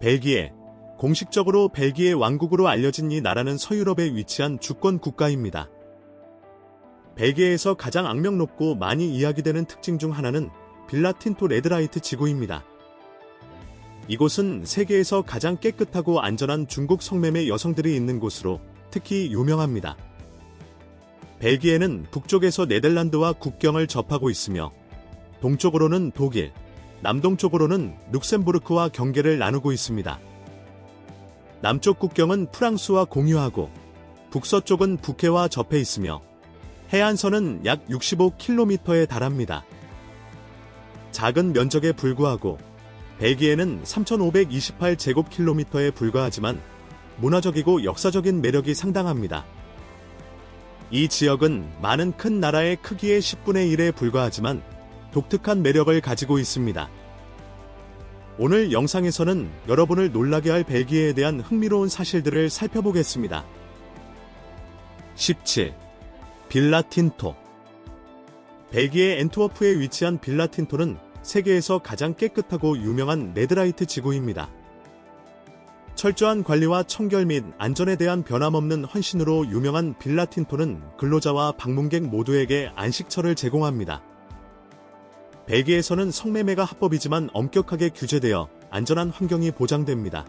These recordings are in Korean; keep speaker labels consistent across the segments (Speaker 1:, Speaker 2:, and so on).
Speaker 1: 벨기에. 공식적으로 벨기에 왕국으로 알려진 이 나라는 서유럽에 위치한 주권 국가입니다. 벨기에에서 가장 악명 높고 많이 이야기되는 특징 중 하나는 빌라틴토 레드라이트 지구입니다. 이곳은 세계에서 가장 깨끗하고 안전한 중국 성매매 여성들이 있는 곳으로 특히 유명합니다. 벨기에는 북쪽에서 네덜란드와 국경을 접하고 있으며 동쪽으로는 독일, 남동쪽으로는 룩셈부르크와 경계를 나누고 있습니다. 남쪽 국경은 프랑스와 공유하고 북서쪽은 북해와 접해 있으며 해안선은 약 65km에 달합니다. 작은 면적에 불구하고 벨기에는 3,528제곱킬로미터에 불과하지만 문화적이고 역사적인 매력이 상당합니다. 이 지역은 많은 큰 나라의 크기의 10분의 1에 불과하지만 독특한 매력을 가지고 있습니다. 오늘 영상에서는 여러분을 놀라게 할 벨기에에 대한 흥미로운 사실들을 살펴보겠습니다. 17. 빌라틴토 벨기에 엔트워프에 위치한 빌라틴토는 세계에서 가장 깨끗하고 유명한 레드라이트 지구입니다. 철저한 관리와 청결 및 안전에 대한 변함없는 헌신으로 유명한 빌라틴토는 근로자와 방문객 모두에게 안식처를 제공합니다. 벨기에에서는 성매매가 합법이지만 엄격하게 규제되어 안전한 환경이 보장됩니다.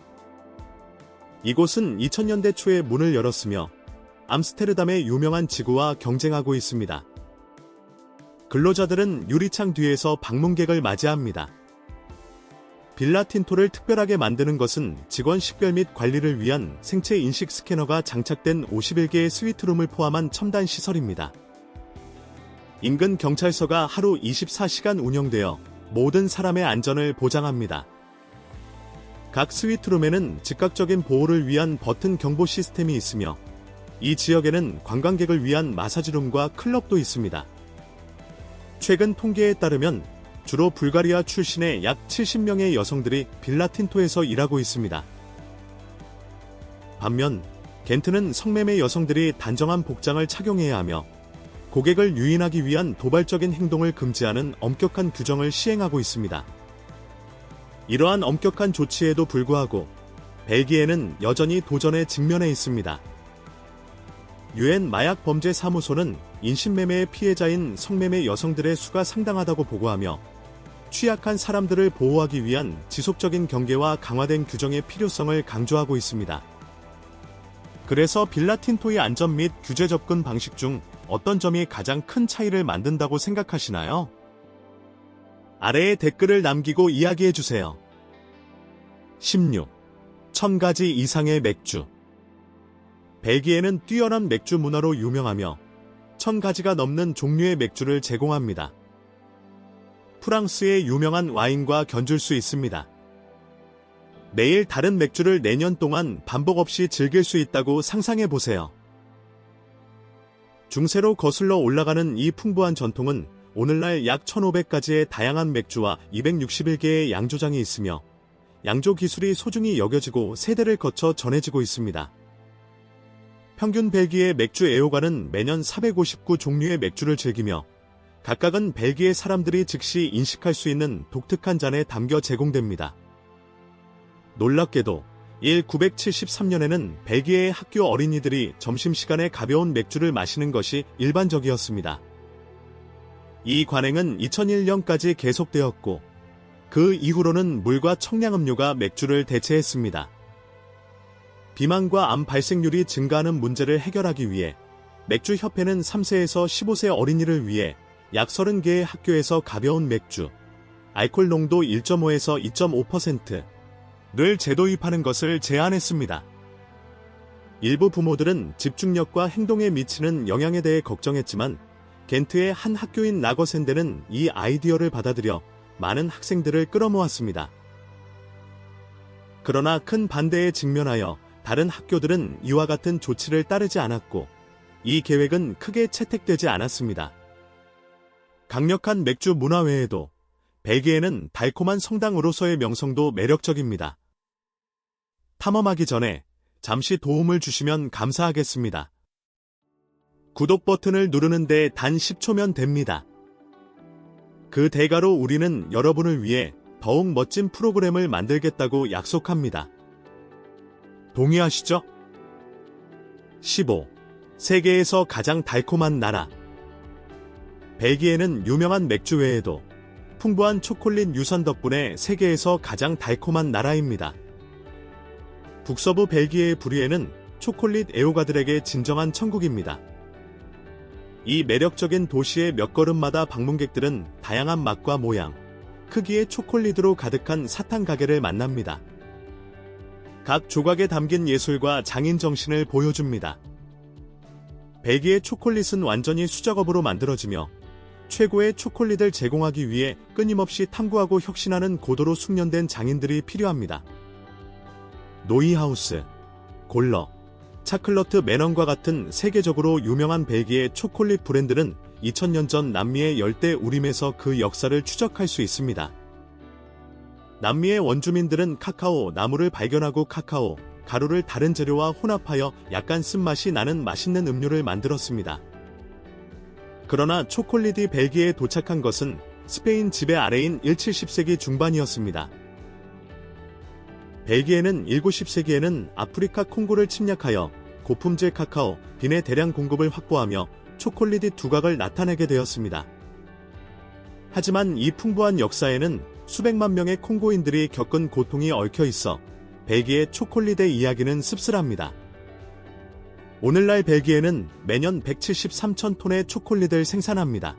Speaker 1: 이곳은 2000년대 초에 문을 열었으며 암스테르담의 유명한 지구와 경쟁하고 있습니다. 근로자들은 유리창 뒤에서 방문객을 맞이합니다. 빌라 틴토를 특별하게 만드는 것은 직원 식별 및 관리를 위한 생체 인식 스캐너가 장착된 51개의 스위트룸을 포함한 첨단 시설입니다. 인근 경찰서가 하루 24시간 운영되어 모든 사람의 안전을 보장합니다. 각 스위트룸에는 즉각적인 보호를 위한 버튼 경보 시스템이 있으며 이 지역에는 관광객을 위한 마사지룸과 클럽도 있습니다. 최근 통계에 따르면 주로 불가리아 출신의 약 70명의 여성들이 빌라틴토에서 일하고 있습니다. 반면 겐트는 성매매 여성들이 단정한 복장을 착용해야 하며 고객을 유인하기 위한 도발적인 행동을 금지하는 엄격한 규정을 시행하고 있습니다. 이러한 엄격한 조치에도 불구하고 벨기에는 여전히 도전에 직면해 있습니다. 유엔 마약 범죄 사무소는 인신매매의 피해자인 성매매 여성들의 수가 상당하다고 보고하며 취약한 사람들을 보호하기 위한 지속적인 경계와 강화된 규정의 필요성을 강조하고 있습니다. 그래서 빌라틴토의 안전 및 규제 접근 방식 중 어떤 점이 가장 큰 차이를 만든다고 생각하시나요? 아래에 댓글을 남기고 이야기해주세요. 16. 1000가지 이상의 맥주. 벨기에는 뛰어난 맥주 문화로 유명하며 1000가지가 넘는 종류의 맥주를 제공합니다. 프랑스의 유명한 와인과 견줄 수 있습니다. 매일 다른 맥주를 내년 동안 반복 없이 즐길 수 있다고 상상해 보세요. 중세로 거슬러 올라가는 이 풍부한 전통은 오늘날 약 1,500가지의 다양한 맥주와 261개의 양조장이 있으며 양조 기술이 소중히 여겨지고 세대를 거쳐 전해지고 있습니다. 평균 벨기에 맥주 애호가는 매년 459 종류의 맥주를 즐기며 각각은 벨기에 사람들이 즉시 인식할 수 있는 독특한 잔에 담겨 제공됩니다. 놀랍게도 1973년에는 벨기에의 학교 어린이들이 점심시간에 가벼운 맥주를 마시는 것이 일반적이었습니다. 이 관행은 2001년까지 계속되었고 그 이후로는 물과 청량음료가 맥주를 대체했습니다. 비만과 암 발생률이 증가하는 문제를 해결하기 위해 맥주협회는 3세에서 15세 어린이를 위해 약 30개의 학교에서 가벼운 맥주, 알코올 농도 1.5에서 2.5% 를 재도입하는 것을 제안했습니다. 일부 부모들은 집중력과 행동에 미치는 영향에 대해 걱정했지만 겐트의 한 학교인 라거센데는 이 아이디어를 받아들여 많은 학생들을 끌어모았습니다. 그러나 큰 반대에 직면하여 다른 학교들은 이와 같은 조치를 따르지 않았고 이 계획은 크게 채택되지 않았습니다. 강력한 맥주 문화 외에도 벨기에는 달콤한 성당으로서의 명성도 매력적입니다. 탐험하기 전에 잠시 도움을 주시면 감사하겠습니다. 구독 버튼을 누르는데 단 10초면 됩니다. 그 대가로 우리는 여러분을 위해 더 더욱 멋진 프로그램을 만들겠다고 약속합니다. 동의하시죠? 15. 세계에서 가장 달콤한 나라. 벨기에는 유명한 맥주 외에도 풍부한 초콜릿 유산 덕분에 세계에서 가장 달콤한 나라입니다. 북서부 벨기에의 부리에는 초콜릿 애호가들에게 진정한 천국입니다. 이 매력적인 도시의 몇 걸음마다 방문객들은 다양한 맛과 모양, 크기의 초콜릿으로 가득한 사탕 가게를 만납니다. 각 조각에 담긴 예술과 장인 정신을 보여줍니다. 벨기에 초콜릿은 완전히 수작업으로 만들어지며 최고의 초콜릿을 제공하기 위해 끊임없이 탐구하고 혁신하는 고도로 숙련된 장인들이 필요합니다. 노이하우스, 골러, 차클러트 매넌과 같은 세계적으로 유명한 벨기에 초콜릿 브랜드는 2000년 전 남미의 열대 우림에서 그 역사를 추적할 수 있습니다. 남미의 원주민들은 카카오 나무를 발견하고 카카오, 가루를 다른 재료와 혼합하여 약간 쓴맛이 나는 맛있는 음료를 만들었습니다. 그러나 초콜릿이 벨기에에 도착한 것은 스페인 지배 아래인 1, 70세기 중반이었습니다. 벨기에는 1, 90세기에는 아프리카 콩고를 침략하여 고품질 카카오, 빈의 대량 공급을 확보하며 초콜릿이 두각을 나타내게 되었습니다. 하지만 이 풍부한 역사에는 수백만 명의 콩고인들이 겪은 고통이 얽혀 있어 벨기에 초콜릿의 이야기는 씁쓸합니다. 오늘날 벨기에는 매년 173천 톤의 초콜릿을 생산합니다.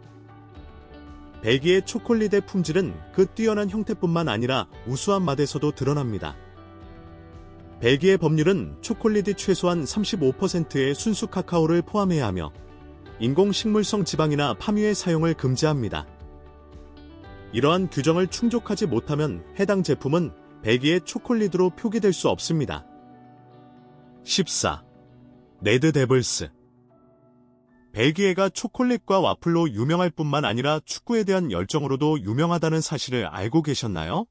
Speaker 1: 벨기에 초콜릿의 품질은 그 뛰어난 형태뿐만 아니라 우수한 맛에서도 드러납니다. 벨기에 법률은 초콜릿이 최소한 35%의 순수 카카오를 포함해야 하며 인공 식물성 지방이나 파뮤의 사용을 금지합니다. 이러한 규정을 충족하지 못하면 해당 제품은 벨기에 초콜릿으로 표기될 수 없습니다. 14. 레드 데블스 벨기에가 초콜릿과 와플로 유명할 뿐만 아니라 축구에 대한 열정으로도 유명하다는 사실을 알고 계셨나요?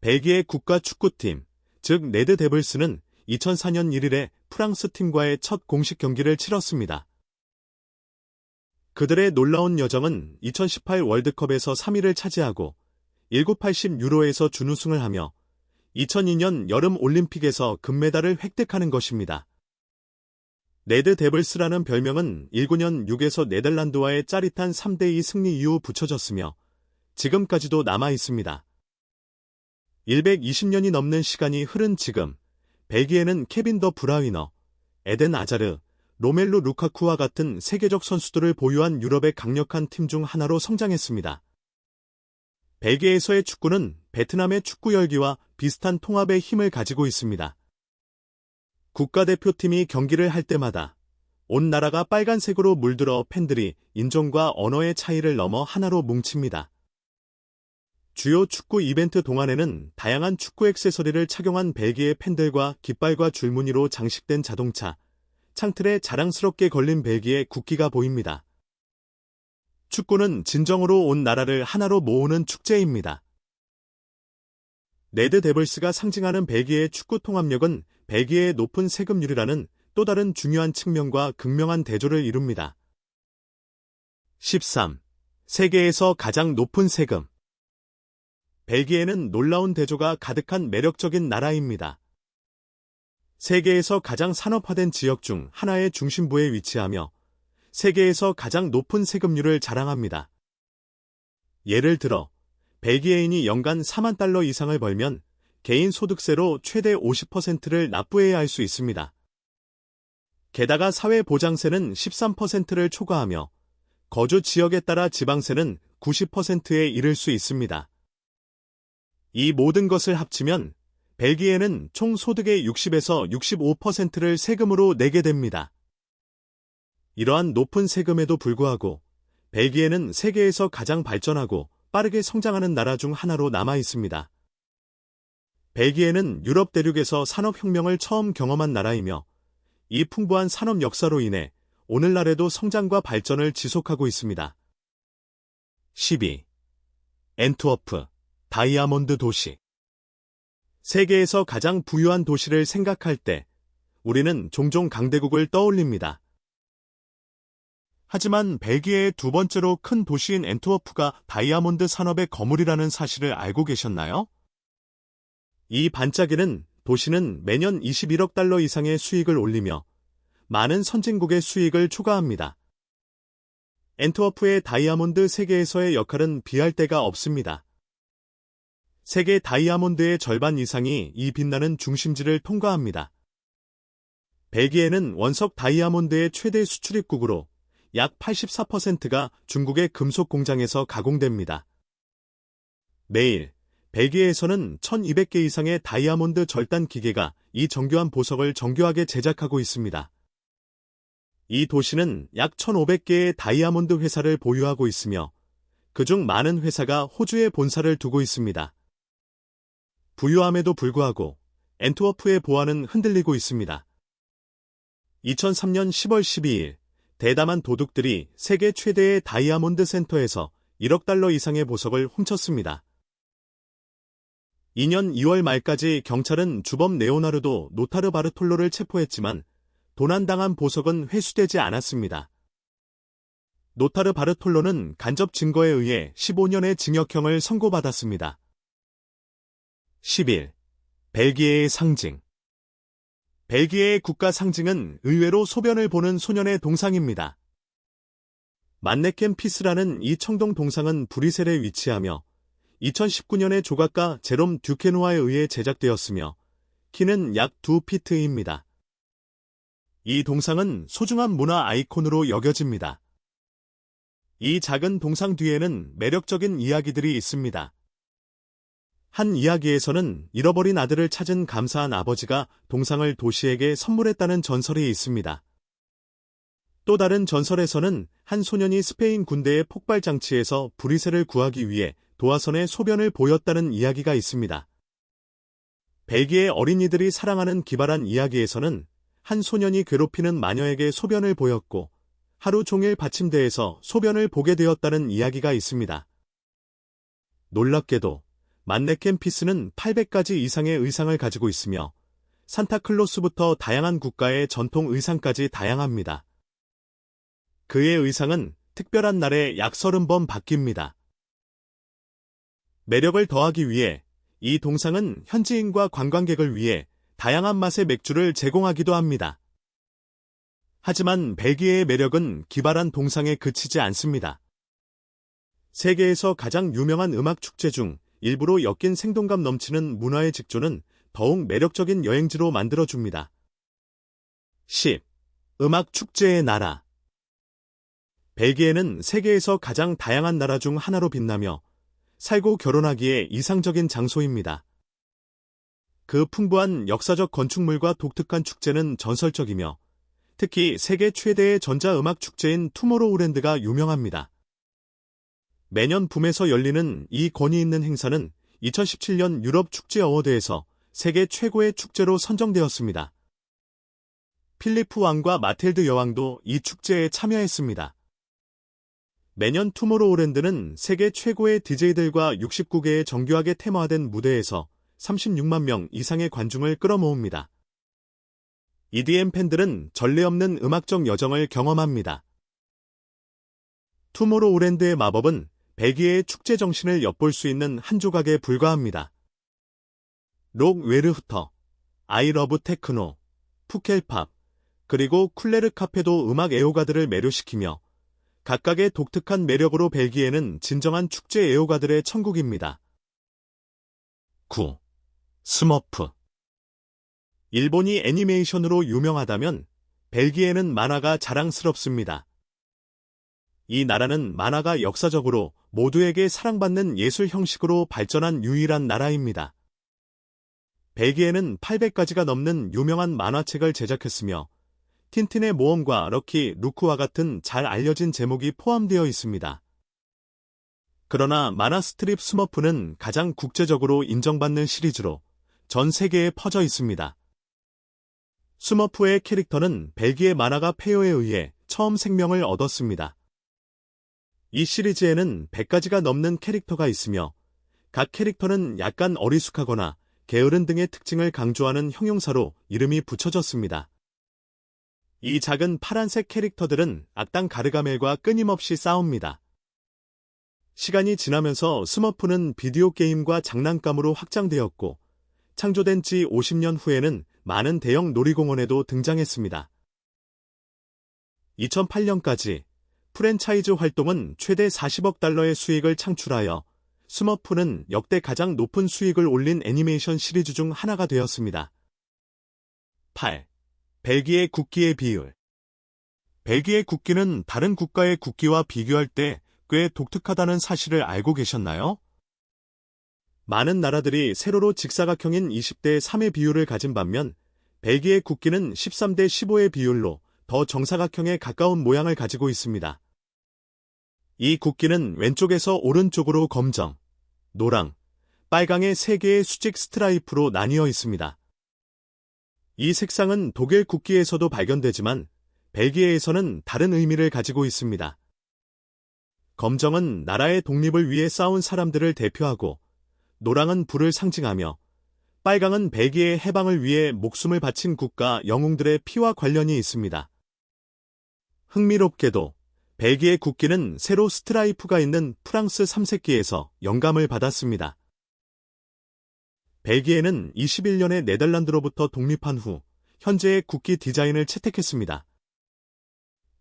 Speaker 1: 벨기에 국가 축구팀, 즉 레드 데블스는 2004년 1일에 프랑스 팀과의 첫 공식 경기를 치렀습니다. 그들의 놀라운 여정은 2018 월드컵에서 3위를 차지하고 1980 유로에서 준우승을 하며 2002년 여름 올림픽에서 금메달을 획득하는 것입니다. 레드 데블스라는 별명은 19년 6에서 네덜란드와의 짜릿한 3대2 승리 이후 붙여졌으며 지금까지도 남아 있습니다. 120년이 넘는 시간이 흐른 지금 벨기에는 케빈 더 브라위너, 에덴 아자르, 로멜로 루카쿠와 같은 세계적 선수들을 보유한 유럽의 강력한 팀 중 하나로 성장했습니다. 벨기에에서의 축구는 베트남의 축구 열기와 비슷한 통합의 힘을 가지고 있습니다. 국가대표팀이 경기를 할 때마다 온 나라가 빨간색으로 물들어 팬들이 인종과 언어의 차이를 넘어 하나로 뭉칩니다. 주요 축구 이벤트 동안에는 다양한 축구 액세서리를 착용한 벨기에 팬들과 깃발과 줄무늬로 장식된 자동차, 창틀에 자랑스럽게 걸린 벨기에 국기가 보입니다. 축구는 진정으로 온 나라를 하나로 모으는 축제입니다. 레드 데블스가 상징하는 벨기에의 축구 통합력은 벨기에의 높은 세금률이라는 또 다른 중요한 측면과 극명한 대조를 이룹니다. 13. 세계에서 가장 높은 세금 벨기에는 놀라운 대조가 가득한 매력적인 나라입니다. 세계에서 가장 산업화된 지역 중 하나의 중심부에 위치하며 세계에서 가장 높은 세금률을 자랑합니다. 예를 들어 벨기에인이 연간 4만 달러 이상을 벌면 개인 소득세로 최대 50%를 납부해야 할 수 있습니다. 게다가 사회보장세는 13%를 초과하며 거주 지역에 따라 지방세는 90%에 이를 수 있습니다. 이 모든 것을 합치면 벨기에는 총 소득의 60에서 65%를 세금으로 내게 됩니다. 이러한 높은 세금에도 불구하고 벨기에는 세계에서 가장 발전하고 빠르게 성장하는 나라 중 하나로 남아 있습니다. 벨기에는 유럽 대륙에서 산업혁명을 처음 경험한 나라이며 이 풍부한 산업 역사로 인해 오늘날에도 성장과 발전을 지속하고 있습니다. 12. 엔트워프 다이아몬드 도시. 세계에서 가장 부유한 도시를 생각할 때 우리는 종종 강대국을 떠올립니다. 하지만 벨기에의 두 번째로 큰 도시인 엔트워프가 다이아몬드 산업의 거물이라는 사실을 알고 계셨나요? 이 반짝이는 도시는 매년 21억 달러 이상의 수익을 올리며 많은 선진국의 수익을 초과합니다. 엔트워프의 다이아몬드 세계에서의 역할은 비할 데가 없습니다. 세계 다이아몬드의 절반 이상이 이 빛나는 중심지를 통과합니다. 벨기에는 원석 다이아몬드의 최대 수출입국으로 약 84%가 중국의 금속 공장에서 가공됩니다. 매일 벨기에에서는 1200개 이상의 다이아몬드 절단 기계가 이 정교한 보석을 정교하게 제작하고 있습니다. 이 도시는 약 1500개의 다이아몬드 회사를 보유하고 있으며 그중 많은 회사가 호주에 본사를 두고 있습니다. 부유함에도 불구하고 엔트워프의 보안은 흔들리고 있습니다. 2003년 10월 12일 대담한 도둑들이 세계 최대의 다이아몬드 센터에서 1억 달러 이상의 보석을 훔쳤습니다. 2년 2월 말까지 경찰은 주범 네오나르도 노타르 바르톨로를 체포했지만 도난당한 보석은 회수되지 않았습니다. 노타르 바르톨로는 간접 증거에 의해 15년의 징역형을 선고받았습니다. 10일 벨기에의 상징 벨기에의 국가 상징은 의외로 소변을 보는 소년의 동상입니다. 만네켄 피스라는 이 청동 동상은 브리셀에 위치하며 2019년에 조각가 제롬 듀케노아에 의해 제작되었으며 키는 약 2피트입니다. 이 동상은 소중한 문화 아이콘으로 여겨집니다. 이 작은 동상 뒤에는 매력적인 이야기들이 있습니다. 한 이야기에서는 잃어버린 아들을 찾은 감사한 아버지가 동상을 도시에게 선물했다는 전설이 있습니다. 또 다른 전설에서는 한 소년이 스페인 군대의 폭발 장치에서 브리셀을 구하기 위해 도화선에 소변을 보였다는 이야기가 있습니다. 벨기에 어린이들이 사랑하는 기발한 이야기에서는 한 소년이 괴롭히는 마녀에게 소변을 보였고 하루 종일 받침대에서 소변을 보게 되었다는 이야기가 있습니다. 놀랍게도 만네켄 피스는 800가지 이상의 의상을 가지고 있으며 산타클로스부터 다양한 국가의 전통 의상까지 다양합니다. 그의 의상은 특별한 날에 약 30번 바뀝니다. 매력을 더하기 위해 이 동상은 현지인과 관광객을 위해 다양한 맛의 맥주를 제공하기도 합니다. 하지만 벨기에의 매력은 기발한 동상에 그치지 않습니다. 세계에서 가장 유명한 음악 축제 중 일부로 엮인 생동감 넘치는 문화의 직조는 더욱 매력적인 여행지로 만들어줍니다. 10. 음악 축제의 나라 벨기에는 세계에서 가장 다양한 나라 중 하나로 빛나며 살고 결혼하기에 이상적인 장소입니다. 그 풍부한 역사적 건축물과 독특한 축제는 전설적이며 특히 세계 최대의 전자음악 축제인 투모로우랜드가 유명합니다. 매년 붐에서 열리는 이 권위 있는 행사는 2017년 유럽 축제 어워드에서 세계 최고의 축제로 선정되었습니다. 필리프 왕과 마틸드 여왕도 이 축제에 참여했습니다. 매년 투모로우랜드는 세계 최고의 DJ들과 69개의 정교하게 테마화된 무대에서 36만 명 이상의 관중을 끌어모읍니다. EDM 팬들은 전례 없는 음악적 여정을 경험합니다. 투모로우랜드의 마법은 벨기에의 축제 정신을 엿볼 수 있는 한 조각에 불과합니다. 록 웨르후터, 아이 러브 테크노, 푸켈팝, 그리고 쿨레르 카페도 음악 애호가들을 매료시키며 각각의 독특한 매력으로 벨기에는 진정한 축제 애호가들의 천국입니다. 9. 스머프 일본이 애니메이션으로 유명하다면 벨기에는 만화가 자랑스럽습니다. 이 나라는 만화가 역사적으로 모두에게 사랑받는 예술 형식으로 발전한 유일한 나라입니다. 벨기에는 800가지가 넘는 유명한 만화책을 제작했으며 틴틴의 모험과 럭키, 루크와 같은 잘 알려진 제목이 포함되어 있습니다. 그러나 만화 스트립 스머프는 가장 국제적으로 인정받는 시리즈로 전 세계에 퍼져 있습니다. 스머프의 캐릭터는 벨기에 만화가 폐허에 의해 처음 생명을 얻었습니다. 이 시리즈에는 100가지가 넘는 캐릭터가 있으며 각 캐릭터는 약간 어리숙하거나 게으른 등의 특징을 강조하는 형용사로 이름이 붙여졌습니다. 이 작은 파란색 캐릭터들은 악당 가르가멜과 끊임없이 싸웁니다. 시간이 지나면서 스머프는 비디오 게임과 장난감으로 확장되었고, 창조된 지 50년 후에는 많은 대형 놀이공원에도 등장했습니다. 2008년까지 프랜차이즈 활동은 최대 40억 달러의 수익을 창출하여 스머프는 역대 가장 높은 수익을 올린 애니메이션 시리즈 중 하나가 되었습니다. 8. 벨기에 국기의 비율 벨기에 국기는 다른 국가의 국기와 비교할 때 꽤 독특하다는 사실을 알고 계셨나요? 많은 나라들이 세로로 직사각형인 20대 3의 비율을 가진 반면 벨기에 국기는 13대 15의 비율로 더 정사각형에 가까운 모양을 가지고 있습니다. 이 국기는 왼쪽에서 오른쪽으로 검정, 노랑, 빨강의 세 개의 수직 스트라이프로 나뉘어 있습니다. 이 색상은 독일 국기에서도 발견되지만 벨기에에서는 다른 의미를 가지고 있습니다. 검정은 나라의 독립을 위해 싸운 사람들을 대표하고 노랑은 불을 상징하며 빨강은 벨기에 해방을 위해 목숨을 바친 국가 영웅들의 피와 관련이 있습니다. 흥미롭게도 벨기에 국기는 세로 스트라이프가 있는 프랑스 3색기에서 영감을 받았습니다. 벨기에는 21년에 네덜란드로부터 독립한 후 현재의 국기 디자인을 채택했습니다.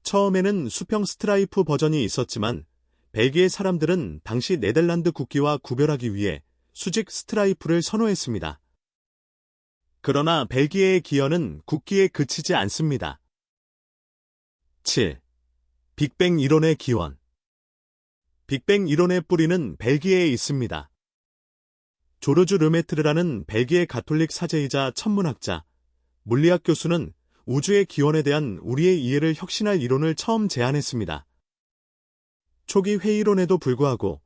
Speaker 1: 처음에는 수평 스트라이프 버전이 있었지만 벨기에 사람들은 당시 네덜란드 국기와 구별하기 위해 수직 스트라이프를 선호했습니다. 그러나 벨기에의 기여는 국기에 그치지 않습니다. 7. 빅뱅 이론의 기원 빅뱅 이론의 뿌리는 벨기에에 있습니다. 조르주 르메트르라는 벨기에 가톨릭 사제이자 천문학자, 물리학 교수는 우주의 기원에 대한 우리의 이해를 혁신할 이론을 처음 제안했습니다. 초기 회의론에도 불구하고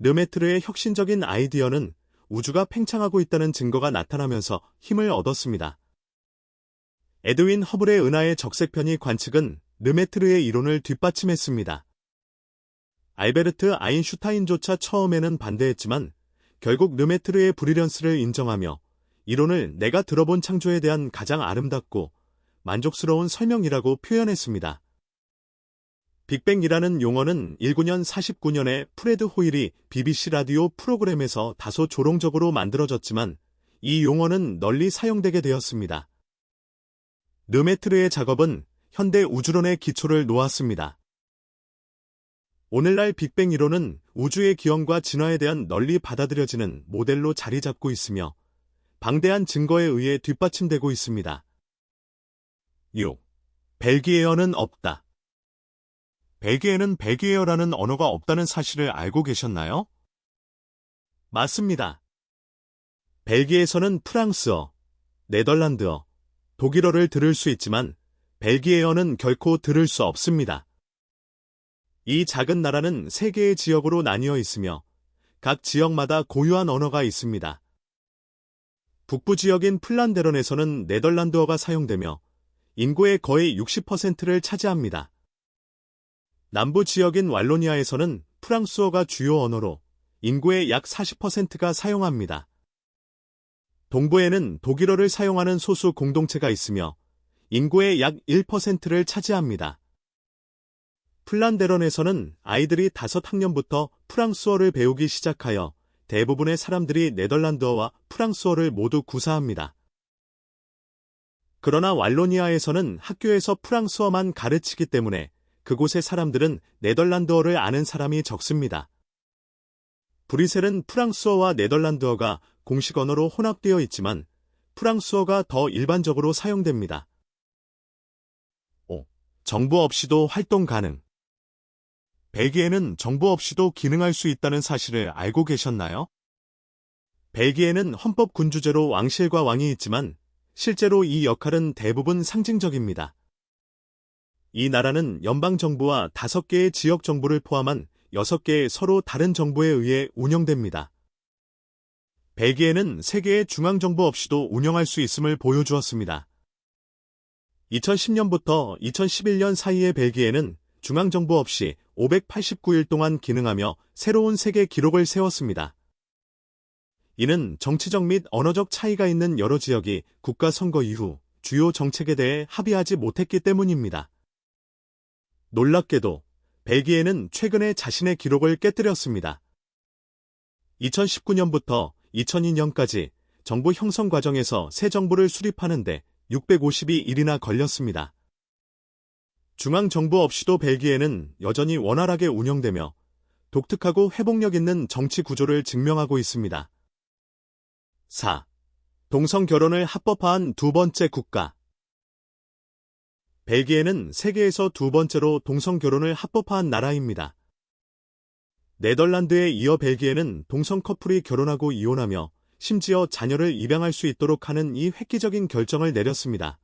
Speaker 1: 르메트르의 혁신적인 아이디어는 우주가 팽창하고 있다는 증거가 나타나면서 힘을 얻었습니다. 에드윈 허블의 은하의 적색편이 관측은 르메트르의 이론을 뒷받침했습니다. 알베르트 아인슈타인조차 처음에는 반대했지만 결국 르메트르의 브리련스를 인정하며 이론을 내가 들어본 창조에 대한 가장 아름답고 만족스러운 설명이라고 표현했습니다. 빅뱅이라는 용어는 19년 49년에 프레드 호일이 BBC 라디오 프로그램에서 다소 조롱적으로 만들어졌지만 이 용어는 널리 사용되게 되었습니다. 르메트르의 작업은 현대 우주론의 기초를 놓았습니다. 오늘날 빅뱅 이론은 우주의 기원과 진화에 대한 널리 받아들여지는 모델로 자리 잡고 있으며 방대한 증거에 의해 뒷받침되고 있습니다. 6. 벨기에어는 없다. 벨기에는 벨기에어라는 언어가 없다는 사실을 알고 계셨나요? 맞습니다. 벨기에에서는 프랑스어, 네덜란드어, 독일어를 들을 수 있지만 벨기에어는 결코 들을 수 없습니다. 이 작은 나라는 세 개의 지역으로 나뉘어 있으며 각 지역마다 고유한 언어가 있습니다. 북부 지역인 플란데런에서는 네덜란드어가 사용되며 인구의 거의 60%를 차지합니다. 남부 지역인 왈로니아에서는 프랑스어가 주요 언어로 인구의 약 40%가 사용합니다. 동부에는 독일어를 사용하는 소수 공동체가 있으며 인구의 약 1%를 차지합니다. 플란데런에서는 아이들이 5학년부터 프랑스어를 배우기 시작하여 대부분의 사람들이 네덜란드어와 프랑스어를 모두 구사합니다. 그러나 왈로니아에서는 학교에서 프랑스어만 가르치기 때문에 그곳의 사람들은 네덜란드어를 아는 사람이 적습니다. 브리셀은 프랑스어와 네덜란드어가 공식 언어로 혼합되어 있지만 프랑스어가 더 일반적으로 사용됩니다. 정부 없이도 활동 가능. 벨기에는 정부 없이도 기능할 수 있다는 사실을 알고 계셨나요? 벨기에는 헌법 군주제로 왕실과 왕이 있지만 실제로 이 역할은 대부분 상징적입니다. 이 나라는 연방정부와 5개의 지역정부를 포함한 6개의 서로 다른 정부에 의해 운영됩니다. 벨기에는 세계의 중앙정부 없이도 운영할 수 있음을 보여주었습니다. 2010년부터 2011년 사이의 벨기에는 중앙정부 없이 589일 동안 기능하며 새로운 세계 기록을 세웠습니다. 이는 정치적 및 언어적 차이가 있는 여러 지역이 국가 선거 이후 주요 정책에 대해 합의하지 못했기 때문입니다. 놀랍게도 벨기에는 최근에 자신의 기록을 깨뜨렸습니다. 2019년부터 2002년까지 정부 형성 과정에서 새 정부를 수립하는데 652일이나 걸렸습니다. 중앙정부 없이도 벨기에는 여전히 원활하게 운영되며 독특하고 회복력 있는 정치 구조를 증명하고 있습니다. 4. 동성 결혼을 합법화한 두 번째 국가. 벨기에는 세계에서 두 번째로 동성 결혼을 합법화한 나라입니다. 네덜란드에 이어 벨기에는 동성 커플이 결혼하고 이혼하며 심지어 자녀를 입양할 수 있도록 하는 이 획기적인 결정을 내렸습니다.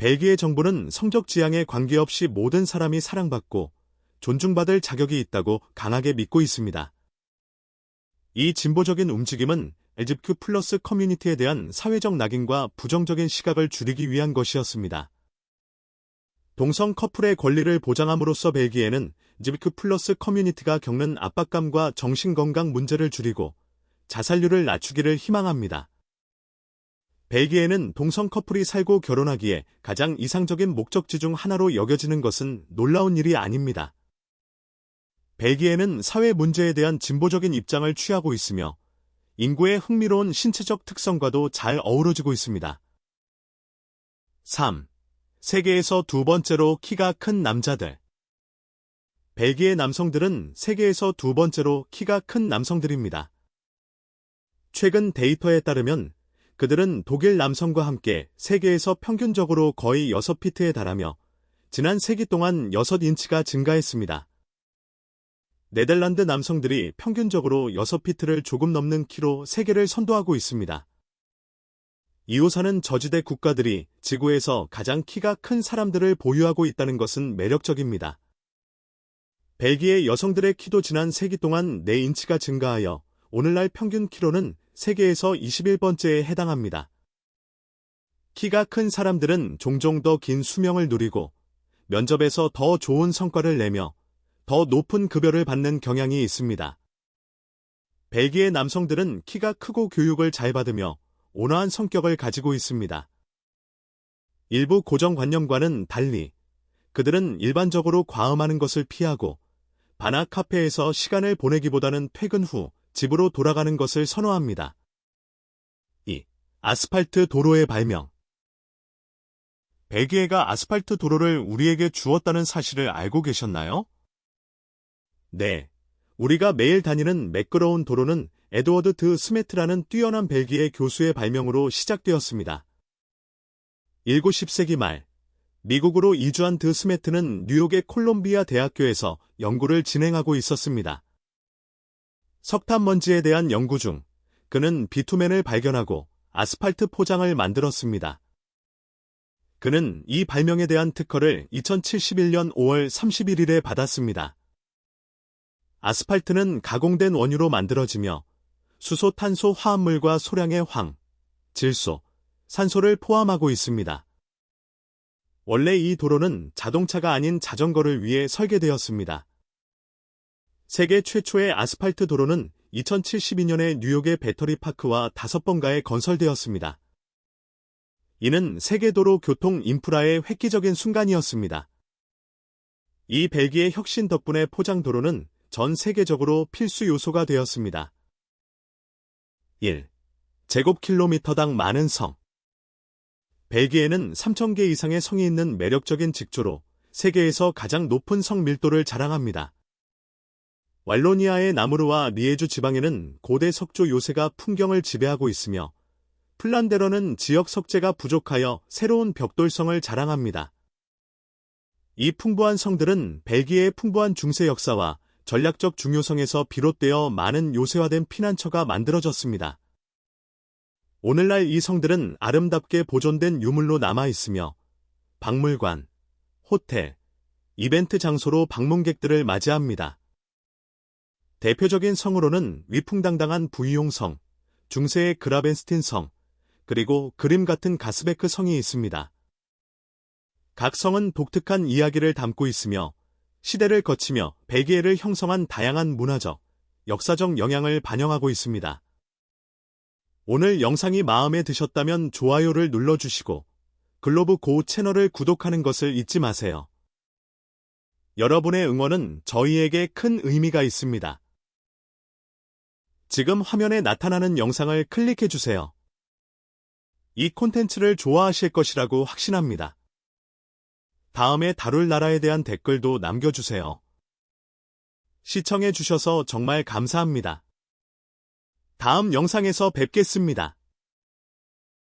Speaker 1: 벨기에 정부는 성적 지향에 관계없이 모든 사람이 사랑받고 존중받을 자격이 있다고 강하게 믿고 있습니다. 이 진보적인 움직임은 LGBTQ 플러스 커뮤니티에 대한 사회적 낙인과 부정적인 시각을 줄이기 위한 것이었습니다. 동성 커플의 권리를 보장함으로써 벨기에는 LGBTQ 플러스 커뮤니티가 겪는 압박감과 정신건강 문제를 줄이고 자살률을 낮추기를 희망합니다. 벨기에는 동성 커플이 살고 결혼하기에 가장 이상적인 목적지 중 하나로 여겨지는 것은 놀라운 일이 아닙니다. 벨기에는 사회 문제에 대한 진보적인 입장을 취하고 있으며 인구의 흥미로운 신체적 특성과도 잘 어우러지고 있습니다. 3. 세계에서 두 번째로 키가 큰 남자들. 벨기에 남성들은 세계에서 두 번째로 키가 큰 남성들입니다. 최근 데이터에 따르면 그들은 독일 남성과 함께 세계에서 평균적으로 거의 6피트에 달하며 지난 세기 동안 6인치가 증가했습니다. 네덜란드 남성들이 평균적으로 6피트를 조금 넘는 키로 세계를 선도하고 있습니다. 이호사는 저지대 국가들이 지구에서 가장 키가 큰 사람들을 보유하고 있다는 것은 매력적입니다. 벨기에 여성들의 키도 지난 세기 동안 4인치가 증가하여 오늘날 평균 키로는 세계에서 21번째에 해당합니다. 키가 큰 사람들은 종종 더 긴 수명을 누리고 면접에서 더 좋은 성과를 내며 더 높은 급여를 받는 경향이 있습니다. 벨기에 남성들은 키가 크고 교육을 잘 받으며 온화한 성격을 가지고 있습니다. 일부 고정관념과는 달리 그들은 일반적으로 과음하는 것을 피하고 바나 카페에서 시간을 보내기보다는 퇴근 후 집으로 돌아가는 것을 선호합니다. 2. 아스팔트 도로의 발명 벨기에가 아스팔트 도로를 우리에게 주었다는 사실을 알고 계셨나요? 네. 우리가 매일 다니는 매끄러운 도로는 에드워드 드 스메트라는 뛰어난 벨기에 교수의 발명으로 시작되었습니다. 1 9 10세기 말 미국으로 이주한 드 스메트는 뉴욕의 콜롬비아 대학교에서 연구를 진행하고 있었습니다. 석탄 먼지에 대한 연구 중 그는 비투맨을 발견하고 아스팔트 포장을 만들었습니다. 그는 이 발명에 대한 특허를 2071년 5월 31일에 받았습니다. 아스팔트는 가공된 원유로 만들어지며 수소, 탄소, 화합물과 소량의 황, 질소, 산소를 포함하고 있습니다. 원래 이 도로는 자동차가 아닌 자전거를 위해 설계되었습니다. 세계 최초의 아스팔트 도로는 2072년에 뉴욕의 배터리 파크와 다섯 번가에 건설되었습니다. 이는 세계도로 교통 인프라의 획기적인 순간이었습니다. 이 벨기에 혁신 덕분에 포장도로는 전 세계적으로 필수 요소가 되었습니다. 1. 제곱킬로미터당 많은 성. 벨기에는 3,000개 이상의 성이 있는 매력적인 직조로 세계에서 가장 높은 성 밀도를 자랑합니다. 왈로니아의 나무르와 리에주 지방에는 고대 석조 요새가 풍경을 지배하고 있으며 플란데러는 지역 석재가 부족하여 새로운 벽돌성을 자랑합니다. 이 풍부한 성들은 벨기에의 풍부한 중세 역사와 전략적 중요성에서 비롯되어 많은 요새화된 피난처가 만들어졌습니다. 오늘날 이 성들은 아름답게 보존된 유물로 남아 있으며 박물관, 호텔, 이벤트 장소로 방문객들을 맞이합니다. 대표적인 성으로는 위풍당당한 부이용 성, 중세의 그라벤스틴 성, 그리고 그림 같은 가스베크 성이 있습니다. 각 성은 독특한 이야기를 담고 있으며 시대를 거치며 벨기에를 형성한 다양한 문화적, 역사적 영향을 반영하고 있습니다. 오늘 영상이 마음에 드셨다면 좋아요를 눌러주시고 글로브 고 채널을 구독하는 것을 잊지 마세요. 여러분의 응원은 저희에게 큰 의미가 있습니다. 지금 화면에 나타나는 영상을 클릭해주세요. 이 콘텐츠를 좋아하실 것이라고 확신합니다. 다음에 다룰 나라에 대한 댓글도 남겨주세요. 시청해주셔서 정말 감사합니다. 다음 영상에서 뵙겠습니다.